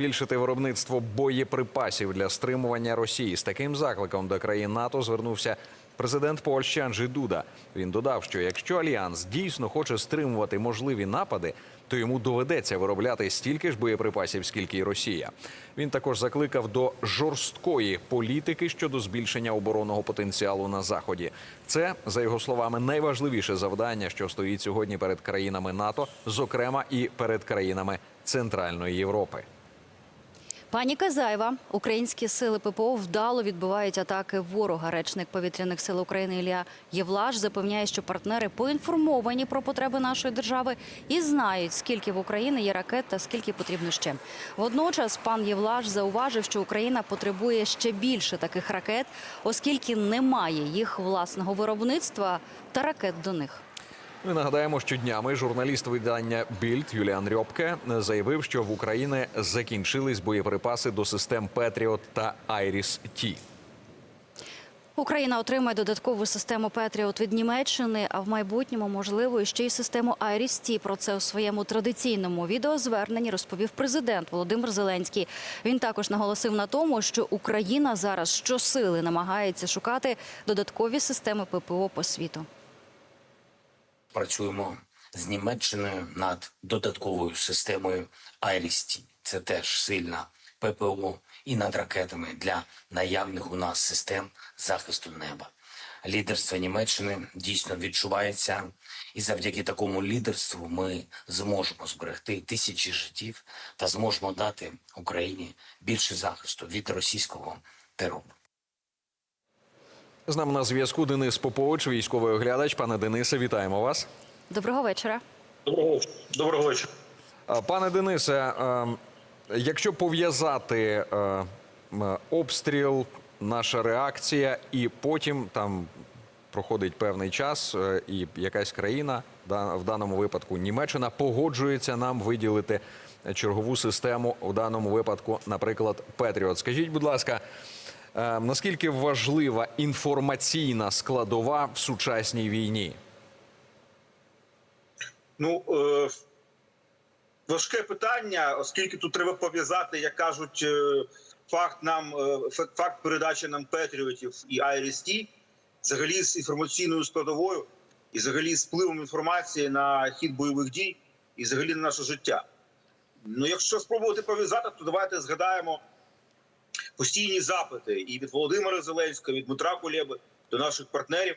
збільшити виробництво боєприпасів для стримування Росії. З таким закликом до країн НАТО звернувся президент Польщі Анджей Дуда. Він додав, що якщо альянс дійсно хоче стримувати можливі напади, то йому доведеться виробляти стільки ж боєприпасів, скільки й Росія. Він також закликав до жорсткої політики щодо збільшення оборонного потенціалу на заході. Це за його словами найважливіше завдання, що стоїть сьогодні перед країнами НАТО, зокрема і перед країнами Центральної Європи. Пані Казаєва, українські сили ППО вдало відбивають атаки ворога. Речник повітряних сил України Ілля Євлаш запевняє, що партнери поінформовані про потреби нашої держави і знають, скільки в Україні є ракет та скільки потрібно ще. Водночас пан Євлаш зауважив, що Україна потребує ще більше таких ракет, оскільки немає їх власного виробництва та ракет до них. Ми нагадаємо, що днями журналіст видання Більд Юліан Рьопке заявив, що в Україні закінчились боєприпаси до систем Петріот та Айріс Ті. Україна отримає додаткову систему Петріот від Німеччини, а в майбутньому можливо ще й систему Айріс-Ті. Про це у своєму традиційному відеозверненні розповів президент Володимир Зеленський. Він також наголосив на тому, що Україна зараз щосили намагається шукати додаткові системи ППО по світу. Працюємо з Німеччиною над додатковою системою IRIS-T. Це теж сильна ППО і над ракетами для наявних у нас систем захисту неба. Лідерство Німеччини дійсно відчувається, і завдяки такому лідерству ми зможемо зберегти тисячі життів та зможемо дати Україні більше захисту від російського терору. З нами на зв'язку Денис Попович, військовий оглядач. Пане Денисе, вітаємо вас. Доброго вечора. Доброго, доброго вечора. Пане Денисе, якщо пов'язати обстріл, наша реакція, і потім там проходить певний час, і якась країна, в даному випадку Німеччина, погоджується нам виділити чергову систему, в даному випадку, наприклад, Петріот. Скажіть, будь ласка, наскільки важлива інформаційна складова в сучасній війні? Ну е, важке питання, оскільки тут треба пов'язати, як кажуть, е, факт нам е, факт передачі нам Петріотів і IRIS-T, взагалі з інформаційною складовою, і взагалі з впливом інформації на хід бойових дій, і взагалі на наше життя. Ну, якщо спробувати пов'язати, то давайте згадаємо постійні запити і від Володимира Зеленського, від Дмитра Кулєби до наших партнерів.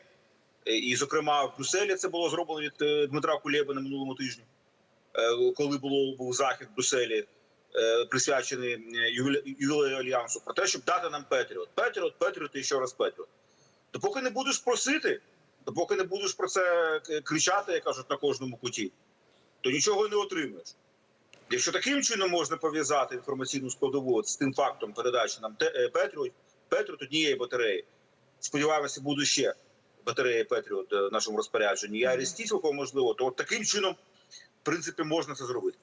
Е, І, зокрема, в Брюсселі це було зроблено від е, Дмитра Кулєби на минулому тижні, е, коли було був захід в Брюсселі, присвячений ювілею альянсу, про те, щоб дати нам Петріот. Петріот, Петріот і ще раз Петріот. Допоки не будеш просити, допоки не будеш про це кричати, як кажуть, на кожному куті, то нічого не отримаєш. Якщо таким чином можна пов'язати інформаційну складову з тим фактом передачі нам е, Петріот, Петріот однієї батареї, сподіваємося, буде ще батареї Петріот е, в нашому розпорядженні, і Арісті цілком можливо, то от таким чином, в принципі, можна це зробити.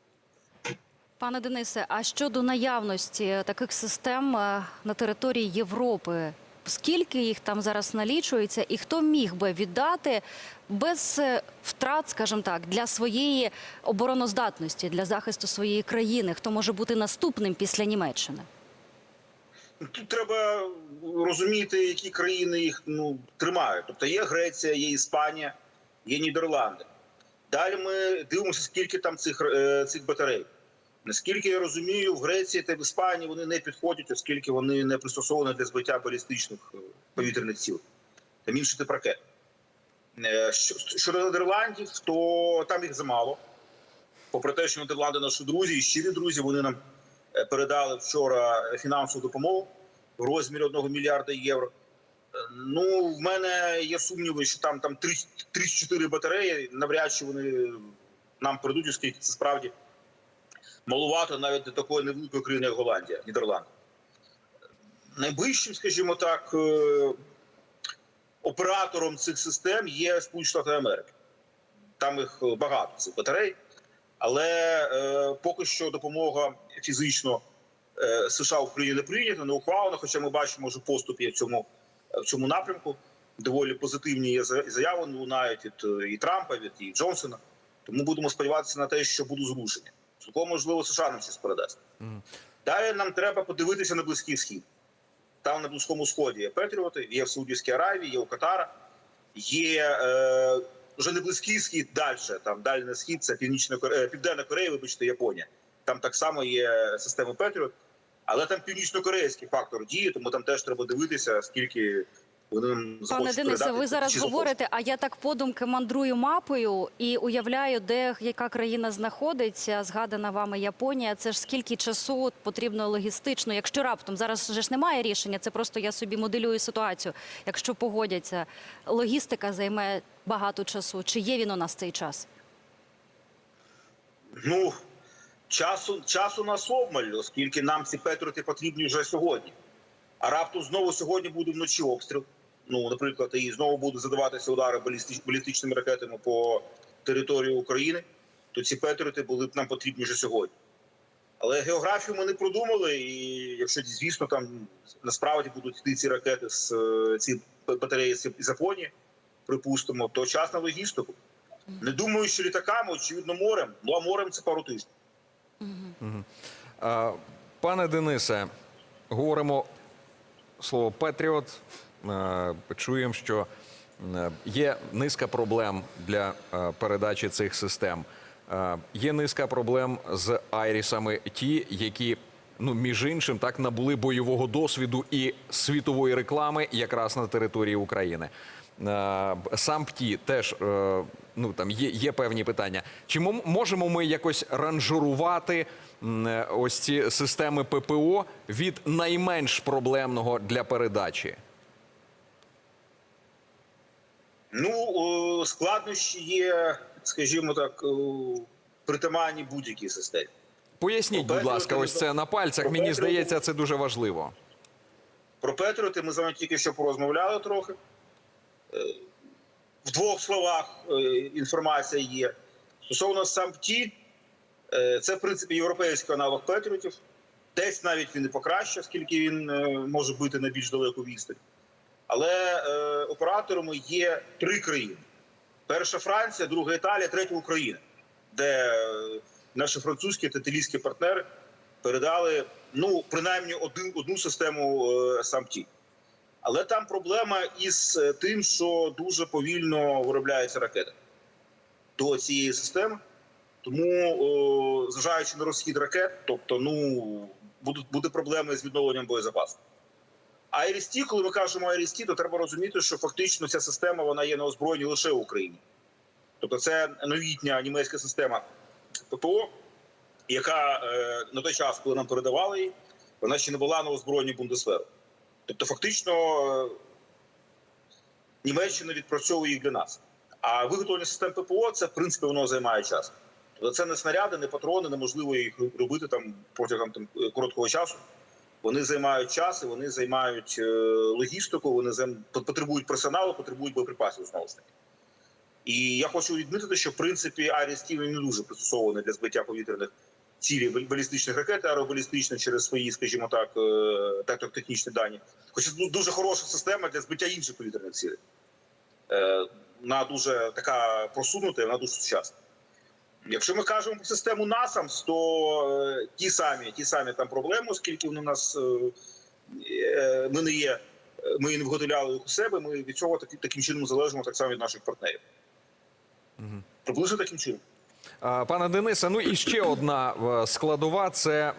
Пане Денисе, а щодо наявності таких систем е, на території Європи, скільки їх там зараз налічується, і хто міг би віддати без е, втрат, скажімо так, для своєї обороноздатності, для захисту своєї країни? Хто може бути наступним після Німеччини? Тут треба розуміти, які країни їх ну тримають. Тобто є Греція, є Іспанія, є Нідерланди. Далі ми дивимося, скільки там цих, е, цих батарей. Наскільки я розумію, в Греції та в Іспанії вони не підходять, оскільки вони не пристосовані для збиття балістичних е, повітряних ціл. Там інший тип ракет. Щодо Нідерландів, то там їх замало. Попри те, що Нідерланди наші друзі і щирі друзі, вони нам е, передали вчора фінансову допомогу в розмірі 1 мільярда євро. Е, Ну, в мене є сумніви, що там, там 3-4 батареї, навряд чи вони нам придуть, оскільки це справді малувато навіть для такої невеликої країни, як Голландія, Нідерланди. Найближчим, скажімо так, е, оператором цих систем є Сполучені Штати Америки. Там їх е, багато цих батарей, але е, поки що допомога фізично е, США Україні не прийнята, не ухвалена, хоча ми бачимо, що поступ є в цьому, в цьому напрямку. Доволі позитивні є заяви лунають від е, і Трампа, від і Джонсона. Тому будемо сподіватися на те, що будуть зрушення. Цілком можливо, США нам щось передасть. Далі нам треба подивитися на Близький Схід. Там на Близькому Сході є Петріоти, є в Саудівській Аравії, є у Катара, є е, вже не Близький Схід далі. Там дальний схід це Північна Корея, Південна Корея, вибачте, Японія. Там так само є система Петріот, але там північно-корейський фактор діє, тому там теж треба дивитися, скільки вони Пане Денисе, ви зараз говорите, а я так подумки мандрую мапою і уявляю, де яка країна знаходиться. Згадана вами Японія. Це ж скільки часу потрібно логістично, якщо раптом зараз вже ж немає рішення, це просто я собі моделюю ситуацію. Якщо погодяться, логістика займе багато часу. Чи є він у нас цей час? Ну, часу, часу нас обмаль, оскільки нам ці Петріоти потрібні вже сьогодні. А раптом знову сьогодні буде вночі обстріл. Ну, наприклад, і знову будуть задаватися удари балістичними ракетами по території України, то ці Петріоти були б нам потрібні вже сьогодні. Але географію ми не продумали, і якщо звісно там насправді будуть йти ці ракети з е, ці батареї з Японії, припустимо, то час на логістику. Не думаю, що літаками, очевидно, морем. Ну а морем це пару тижнів. Пане Денисе, говоримо слово Петріот. Е, Чуємо, що е, є низка проблем для е, передачі цих систем. Є низка проблем з Айрісами, ті, які. Ну, між іншим, так набули бойового досвіду і світової реклами якраз на території України. Сам ПТІ теж ну там є, є певні питання. Чи можемо ми якось ранжурувати ось ці системи ППО від найменш проблемного для передачі? Складнощі є, скажімо так, притаманні будь-якій системі. Поясніть, будь ласка, ось це на пальцях. Мені здається, це дуже важливо. Про Петріоти ми з вами тільки що порозмовляли трохи. Е, В двох словах е, інформація є. Стосовно САМПТІ, е, це, в принципі, європейський аналог Петріотів. Десь навіть він і покраще, оскільки він може бити на більш далеку відстань. Але операторами є три країни: перша Франція, друга Італія, третя Україна, де е, наші французькі та італійські партнери передали ну принаймні один одну систему е, САМТІ. Але там проблема із е, тим, що дуже повільно виробляються ракети до цієї системи. Тому, зважаючи на розхід ракет, тобто, ну будуть буде проблеми з відновленням боєзапасу. А IRIS-T, коли ми кажемо IRIS-T, то треба розуміти, що фактично ця система вона є на озброєнні лише в Україні. Тобто, це новітня німецька система ППО, яка е, на той час, коли нам передавали її, вона ще не була на озброєнні Бундесверу. Тобто, фактично, е, Німеччина відпрацьовує їх для нас. А виготовлення систем ППО це в принципі воно займає час. Тобто це не снаряди, не патрони, неможливо їх робити там протягом там, короткого часу. Вони займають час, і вони займають е, логістику, вони займ... потребують персоналу, потребують боєприпасів знову ж таки. І я хочу відмітити, що в принципі Аріс не дуже пристосований для збиття повітряних цілей балістичних ракет, аеробалістичних через свої, скажімо так, е, тактико-технічні дані. Хоча дуже хороша система для збиття інших повітряних цілей. Е, Вона дуже така просунута, і вона дуже сучасна. Якщо ми кажемо про систему НАСАМС, то е, ті самі, ті самі там проблеми, оскільки вони в нас е, е, ми не є, е, ми не виготовляли їх у себе. Ми від цього таки- таким чином залежимо так само від наших партнерів. Приблизно таким чином. Пане Денисе, ну і ще одна е, складова це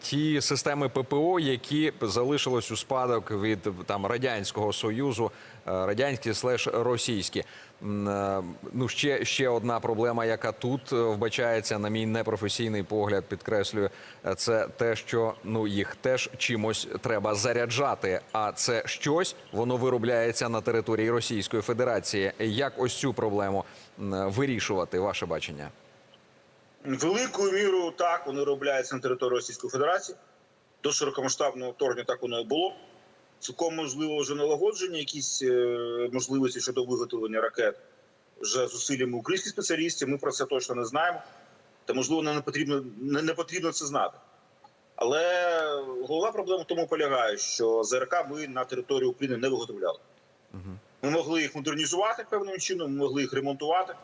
ті системи ППО, які залишились у спадок від там радянського союзу, радянські слеш російські. Е, Ну ще, ще одна проблема, яка тут е, вбачається, на мій непрофесійний погляд, підкреслюю, е, це те, що ну їх теж чимось треба заряджати. А це щось воно виробляється на території Російської Федерації. Як ось цю проблему вирішувати? Ваше бачення? Великою мірою так вони робляються на території Російської Федерації. До широкомасштабного вторгнення так воно і було. Цілком можливо вже налагодження, якісь е, можливості щодо виготовлення ракет вже зусиллями українських спеціалістів. Ми про це точно не знаємо. Та можливо не потрібно не, не потрібно це знати. Але головна проблема в тому полягає, що ЗРК ми на території України не виготовляли. Ми могли їх модернізувати певним чином, ми могли їх ремонтувати.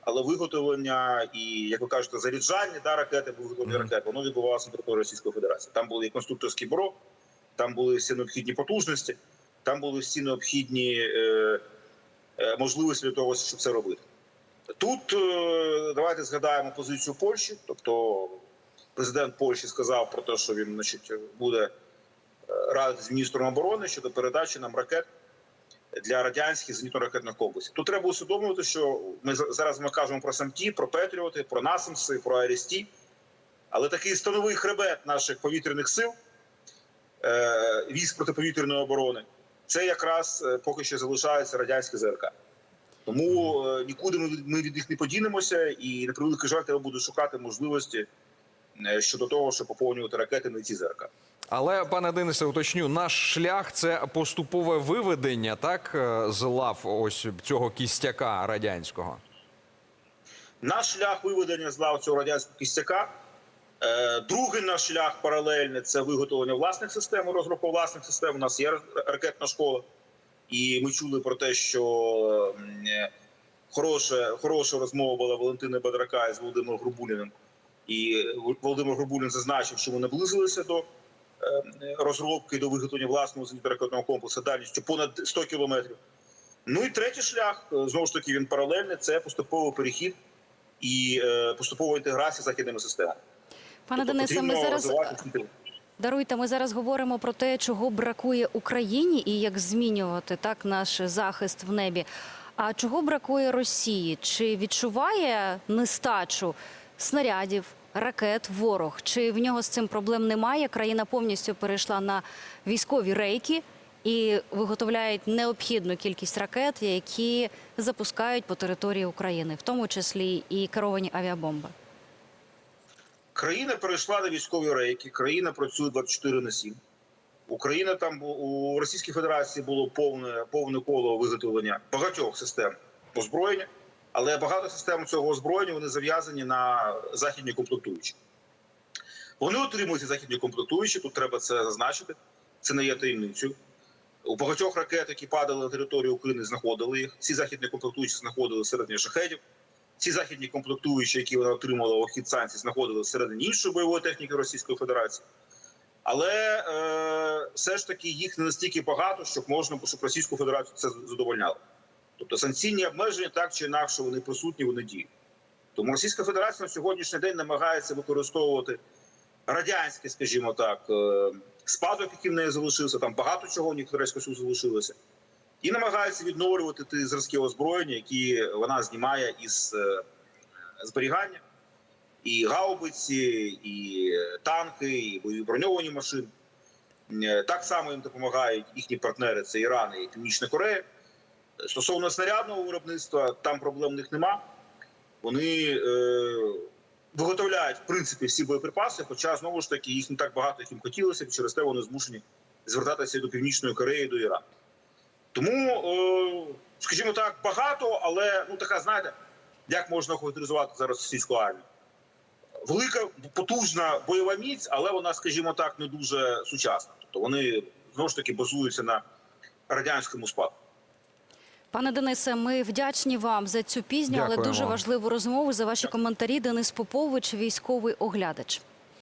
але виготовлення і, як ви кажете, заряджання да, ракети, виготовлення Мгм. ракет, воно відбувалося на території Російської Федерації. Там були і конструкторські бюро, там були всі необхідні потужності, там були всі необхідні е, е, можливості для того, щоб це робити. Тут е, давайте згадаємо позицію Польщі. Тобто, президент Польщі сказав про те, що він значить, буде радити з міністром оборони щодо передачі нам ракет для радянських зенітно-ракетних комплексів. Тут треба усвідомлювати, що ми за- зараз ми кажемо про самті, про Петріоти, про Насамси, про Арісті, але такий становий хребет наших повітряних сил, військ протиповітряної оборони, це якраз е, поки що залишається радянське ЗРК. Тому е, нікуди ми від, них не подінемося, і на превеликий жаль, треба буде шукати можливості е, щодо того, щоб поповнювати ракети на ці ЗРК. Але, пане Денисе, уточню, наш шлях це поступове виведення, так, е, з лав ось цього кістяка радянського. Наш шлях виведення з лав цього радянського кістяка. Е, Другий наш шлях паралельний це виготовлення власних систем, розробка власних систем. У нас є ракетна школа, і ми чули про те, що е, хороша, хороша розмова була Валентини Бадрака з Володимиром Грубуліним. І Володимир Грубулін зазначив, що ми наблизилися до е, розробки до виготовлення власного зенітно-ракетного комплексу дальністю понад 100 кілометрів. Ну і третій шлях знову ж таки він паралельний. Це поступовий перехід і поступова інтеграція з західними системами. Пане Тобто Денисе, ми зараз. Даруйте, ми зараз говоримо про те, чого бракує Україні і як змінювати так наш захист в небі. А чого бракує Росії? Чи відчуває нестачу снарядів, ракет ворог? Чи в нього з цим проблем немає? Країна повністю перейшла на військові рейки і виготовляють необхідну кількість ракет, які запускають по території України, в тому числі і керовані авіабомби. Країна перейшла на військові рейки. Країна працює 24 на 7. Україна там у Російській Федерації було повне повне коло виготовлення багатьох систем озброєння, але багато систем цього озброєння вони зав'язані на західні комплектуючі. Вони отримують західні комплектуючі. Тут треба це зазначити. Це не є таємницею. У багатьох ракет, які падали на територію України, знаходили їх. Ці західні комплектуючі знаходили всередині шахедів. Ці західні комплектуючі, які вона отримала у хід санкцій, знаходили всередині іншої бойової техніки Російської Федерації. Але е, все ж таки їх не настільки багато, щоб можна щоб Російську Федерацію це задовольняло. Тобто санкційні обмеження так чи інакше вони присутні, вони діють. Тому Російська Федерація на сьогоднішній день намагається використовувати радянський, скажімо так, е, спадок, який в неї залишився. Там багато чого Радянського Союзу залишилося. І намагається відновлювати ті зразки озброєння, які вона знімає із е, зберігання. І гаубиці, і танки, і бойові броньовані машини. Е, Так само їм допомагають їхні партнери це Іран і Північна Корея. Стосовно снарядного виробництва, там проблем в них нема. Вони е, виготовляють в принципі всі боєприпаси, хоча знову ж таки їх не так багато, як їм хотілося, б, через те вони змушені звертатися до Північної Кореї і до Ірану. Тому, скажімо так, багато, але ну така, знаєте, як можна охарактеризувати зараз російську армію? Велика потужна бойова міць, але вона, скажімо так, не дуже сучасна. Тобто вони знову ж таки базуються на радянському спадку. Пане Денисе, ми вдячні вам за цю пізню, але Дякуємо. дуже важливу розмову за ваші коментарі. Денис Попович, військовий оглядач.